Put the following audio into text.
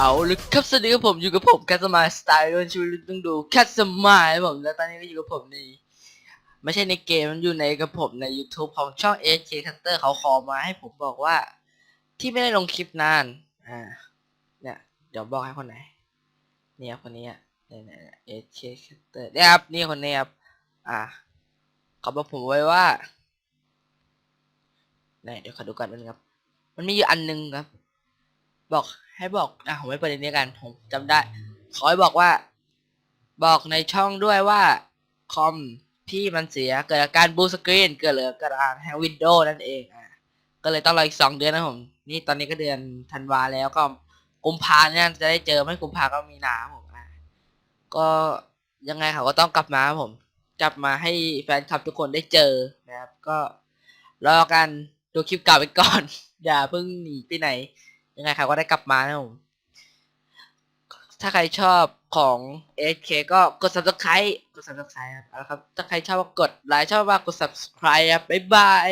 เอาหรือครับสวัสดีครับผมอยู่กับผมแคสมาสไตล์ด้วยชีวิตต้องดูแคสมายผมแล้วตอนนี้ก็อยู่กับผมในไม่ใช่ในเกมมันอยู่ในกับผมใน YouTube ของช่อง AK Cutter เขาขอมาให้ผมบอกว่า ที่ไม่ได้ลงคลิปนานอ่าเนี่ยเดี๋ยวบอกให้คนไหนเนี่ยคนนี้อะเนี่ยเนี่ยเนี่ย AK Cutter เนี่ยครับนี่คนนี้ครับอ่าเขาบอกผมไว้ว่าเนี่ยเดี๋ยวขอดูกันนึงครับ มันมีอยู่อันหนึงครับ บอกให้บอกอะผมไม่ประเด็นนี้กันผมจำได้ ขอให้บอกว่า บอกในช่องด้วยว่าคอมพี่มันเสียเกิดอาการบูสกรีนเกิดเหลือการแฮงวินโดว์นั่นเองอะก็เลยต้องรออีกสองเดือนนะผมนี่ตอนนี้ก็เดือนธันวาแล้วก็กุมภาเนี่ยจะได้เจอไม่กุมภาก็มีนาผมอะก็ยังไงเขาก็ต้องกลับมาผม กลับมาให้แฟนคลับทุกคนได้เจอนะครับ ก็รอกันดูคลิปเก่าไปก่อน อย่าเพิ่งหนีไปไหน ยังไงเขาก็ได้กลับมานะผมถ้าใครชอบของ SK ก็กด subscribe กด subscribe ครับเอาละครับ ถ้าใครชอบก็กดไลค์ชอบมากกด subscribe ครับบ๊ายบาย